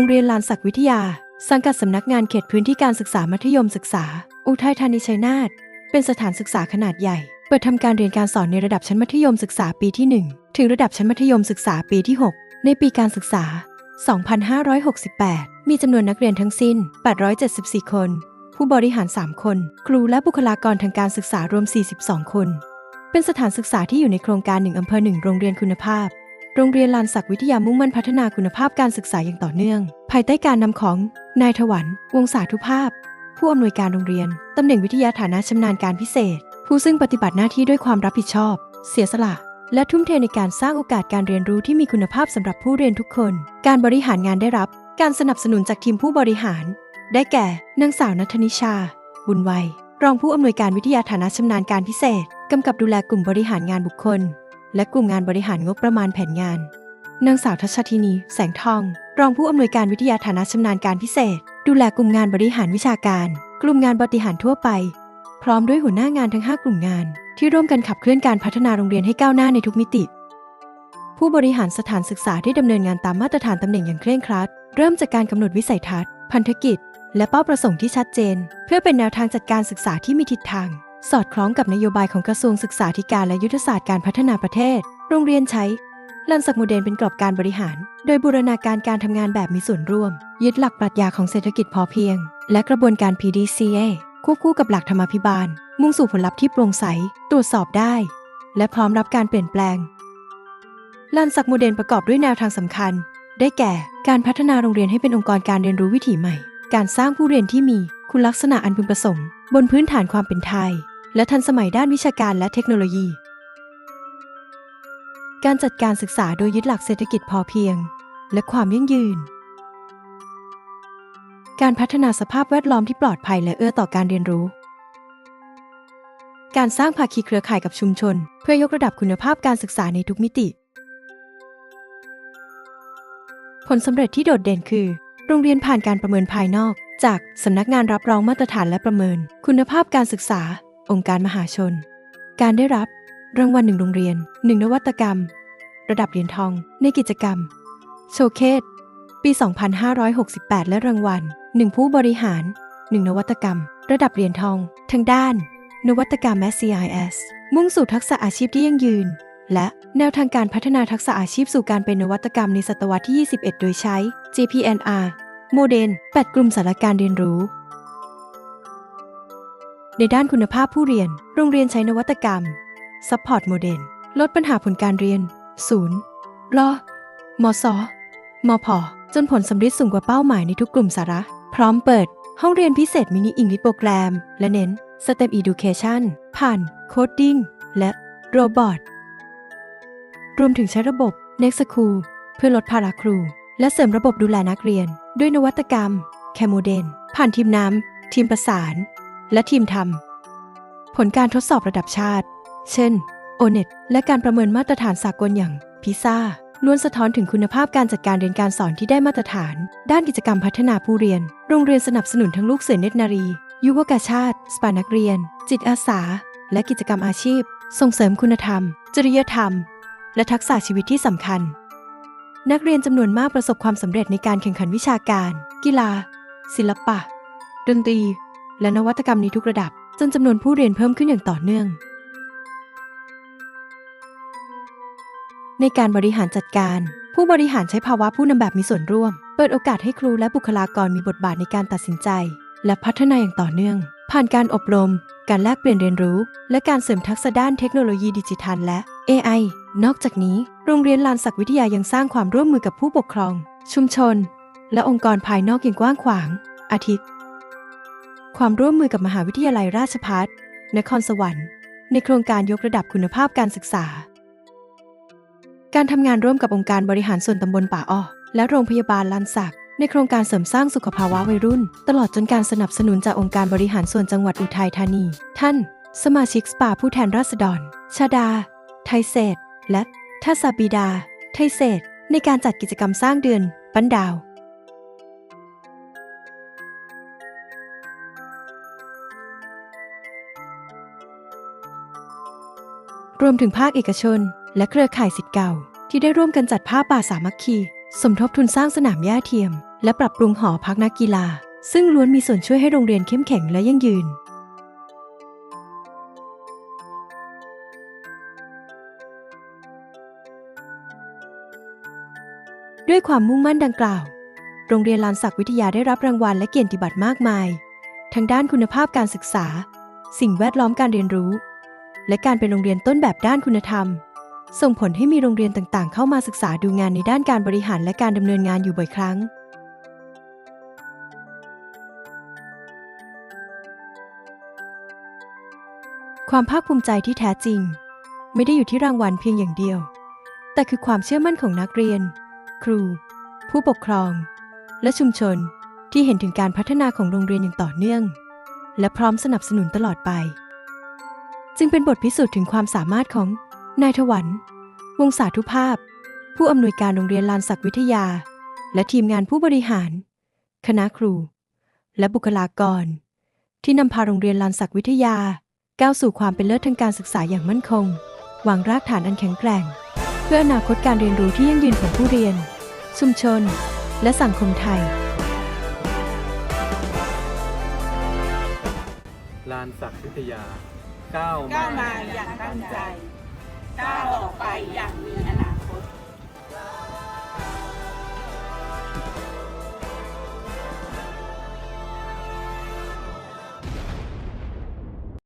รงเรียนลานศักดิ์วิทยา สังกัดสำนักงานเขตพื้นที่การศึกษามัธยมศึกษา อุทัยธานีชัยนาทเป็นสถานศึกษาขนาดใหญ่ เปิดทำการเรียนการสอนในระดับชั้นมัธยมศึกษาปีที่ 1 ถึงระดับชั้นมัธยมศึกษาปีที่ 6 ในปีการศึกษา 2568 มีจำนวนนักเรียนทั้งสิ้น 874 คน ผู้บริหาร 3 คน ครูและบุคลากรทางการศึกษารวม 42 คน เป็นสถานศึกษาที่อยู่ในโครงการ 1 อำเภอ 1 โรงเรียนคุณภาพ โรงเรียนลานศักดิ์วิทยามุ่งมั่นพัฒนาคุณภาพการศึกษาอย่างต่อเนื่อง ภายใต้การนำของนายถวัน วงศาธุภาพ ผู้อำนวยการโรงเรียนตำแหน่งวิทยาฐานะชำนาญการพิเศษ ผู้ซึ่งปฏิบัติหน้าที่ด้วยความรับผิดชอบ เสียสละ และทุ่มเทในการสร้างโอกาสการเรียนรู้ที่มีคุณภาพสำหรับผู้เรียนทุกคน การบริหารงานได้รับ การสนับสนุนจากทีมผู้บริหาร ได้แก่นางสาวนัทนิชา บุญไวยรองผู้อำนวยการวิทยาฐานะชำนาญการพิเศษกำกับดูแลกลุ่มบริหารงานบุคคล และกลุ่มงานบริหารงบประมาณแผนงาน นางสาวทัชทินี แสงทอง รองผู้อำนวยการวิทยาฐานะชำนาญการพิเศษ ดูแลกลุ่มงานบริหารวิชาการ กลุ่มงานบริหารทั่วไป พร้อมด้วยหัวหน้างานทั้ง 5 กลุ่มงาน ที่ร่วมกันขับเคลื่อนการพัฒนาโรงเรียนให้ก้าวหน้าในทุกมิติ ผู้บริหารสถานศึกษาได้ดำเนินงานตามมาตรฐานตำแหน่งอย่างเคร่งครัด เริ่มจากการกำหนดวิสัยทัศน์ พันธกิจ และเป้าประสงค์ที่ชัดเจน เพื่อเป็นแนวทางจัดการศึกษาที่มีทิศทาง สอดคล้องกับนโยบายของกระทรวงศึกษาธิการและยุทธศาสตร์การพัฒนาประเทศ โรงเรียนใช้ลันสักโมเดลเป็นกรอบการบริหาร โดยบูรณาการการทำงานแบบมีส่วนร่วม ยึดหลักปรัชญาของเศรษฐกิจพอเพียง และกระบวนการ PDCA ควบคู่กับหลักธรรมาภิบาล มุ่งสู่ผลลัพธ์ที่โปร่งใส ตรวจสอบได้ และพร้อมรับการเปลี่ยนแปลงลันสักโมเดลประกอบด้วยแนวทางสำคัญ ได้แก่ การพัฒนาโรงเรียนให้เป็นองค์กรการเรียนรู้วิถีใหม่ การสร้างผู้เรียนที่มีคุณลักษณะอันพึงประสงค์ บนพื้นฐานความเป็นไทย และทันสมัยด้านวิชาการและเทคโนโลยี การจัดการศึกษาโดยยึดหลักเศรษฐกิจพอเพียง และความยั่งยืน การพัฒนาสภาพแวดล้อมที่ปลอดภัยและเอื้อต่อการเรียนรู้ การสร้างภาคีเครือข่ายกับชุมชน เพื่อยกระดับคุณภาพการศึกษาในทุกมิติ ผลสำเร็จที่โดดเด่นคือ โรงเรียนผ่านการประเมินภายนอกจากสำนักงานรับรองมาตรฐานและประเมิน คุณภาพการศึกษา องค์การมหาชน การได้รับรางวัลหนึ่งโรงเรียนหนึ่งนวัตกรรม ระดับเหรียญทองในกิจกรรม โชเคสปี 2568 และรางวัลหนึ่งผู้บริหารหนึ่งนวัตกรรม ระดับเหรียญทอง ทางด้าน นวัตกรรม SCIS มุ่งสู่ทักษะอาชีพที่ยั่งยืน และแนวทางการพัฒนาทักษะอาชีพสู่การเป็นนวัตกรรมในศตวรรษที่ 21 โดยใช้ GPNR โมเดล8กลุ่มสาระการเรียนรู้ ในด้านคุณภาพผู้เรียน โรงเรียนใช้นวัตกรรม Support Model ลดปัญหาผลการเรียน0รอมอสอมอพจนผลสำเร็จสูงกว่าเป้าหมายในทุกกลุ่มสาระ พร้อมเปิด ห้องเรียนพิเศษมินิอิงลิโปรแกรม และเน้น STEM Education ผ่าน Coding และ Robot รวมถึงใช้ระบบ Next School เพื่อลดภาระครู และเสริมระบบดูแลนักเรียน ด้วยนวัตกรรม แคโมเดนผ่านทีมน้ำทีมประสาน และทีมทำผลการทดสอบระดับชาติ เช่น ONET และการประเมินมาตรฐานสากลอย่างพิซ่าล้วนสะท้อนถึงคุณภาพการจัดการเรียนการสอนที่ได้มาตรฐาน ด้านกิจกรรมพัฒนาผู้เรียน โรงเรียนสนับสนุนทั้งลูกเสือเนตรนารี ยุวกาชาติ สปานักเรียน จิตอาสา และกิจกรรมอาชีพ ส่งเสริมคุณธรรม จริยธรรม และทักษะชีวิตที่สำคัญ นักเรียนจำนวนมากประสบความสำเร็จในการแข่งขันวิชาการ กีฬา ศิลปะ ดนตรี และนวัตกรรมในทุกระดับ จนจำนวนผู้เรียนเพิ่มขึ้นอย่างต่อเนื่อง ในการบริหารจัดการ ผู้บริหารใช้ภาวะผู้นำแบบมีส่วนร่วม เปิดโอกาสให้ครูและบุคลากรมีบทบาทในการตัดสินใจ และพัฒนาอย่างต่อเนื่อง ผ่านการอบรม การแลกเปลี่ยนเรียนรู้ และการเสริมทักษะด้านเทคโนโลยีดิจิทัลและ AI นอกจากนี้ โรงเรียนลานศักดิ์วิทยายังสร้างความร่วมมือกับผู้ปกครอง ชุมชน และองค์กรภายนอกอย่างกว้างขวาง อาทิ ความร่วมมือกับมหาวิทยาลัยราชภัฏนครสวรรค์ ในโครงการยกระดับคุณภาพการศึกษา การทำงานร่วมกับองค์การบริหารส่วนตำบลป่าอ้อและโรงพยาบาลลานสักในโครงการเสริมสร้างสุขภาวะวัยรุ่น ตลอดจนการสนับสนุนจากองค์การบริหารส่วนจังหวัดอุทัยธานี ท่าน สมาชิกสปาผู้แทนราษฎร ชาดา ไทยเศษ และทัศบีดา ไทยเศษ ในการจัดกิจกรรมสร้างเดือน ปั้นดาว รวมถึงภาคเอกชน และเครือข่ายสิทธิ์เก่า ที่ได้ร่วมกันจัดผ้าป่าสามัคคี สมทบทุนสร้างสนามหญ้าเทียม และปรับปรุงหอพักนักกีฬา ซึ่งล้วนมีส่วนช่วยให้โรงเรียนเข้มแข็งและยั่งยืน ด้วยความมุ่งมั่นดังกล่าว โรงเรียนลานศักดิ์วิทยาได้รับรางวัลและเกียรติบัตรมากมาย ทั้งด้านคุณภาพการศึกษา สิ่งแวดล้อมการเรียนรู้ และการเป็นโรงเรียนต้นแบบด้านคุณธรรม ส่งผลให้มีโรงเรียนต่างๆ เข้ามาศึกษาดูงานในด้านการบริหารและการดำเนินงานอยู่บ่อยครั้ง ความภาคภูมิใจที่แท้จริง ไม่ได้อยู่ที่รางวัลเพียงอย่างเดียว แต่คือความเชื่อมั่นของนักเรียน ครู ผู้ปกครอง และชุมชนที่เห็นถึงการพัฒนาของโรงเรียนอย่างต่อเนื่อง และพร้อมสนับสนุนตลอดไป จึงเป็นบทพิสูจน์ถึงความสามารถของนายถวัน วงศาธุภาพ ผู้อำนวยการโรงเรียนลานศักวิทยา และทีมงานผู้บริหาร คณะครู และบุคลากร ที่นำพาโรงเรียนลานศักวิทยา ก้าวสู่ความเป็นเลิศทางการศึกษาอย่างมั่นคงวางรากฐานอันแข็งแกร่ง เพื่ออนาคตการเรียนรู้ที่ยั่งยืนของผู้เรียน ชุมชน และสังคมไทย ลานศักวิทยา ก้าวก้าวมามาอย่างตั้งใจก้าวออกไปอย่างมีอ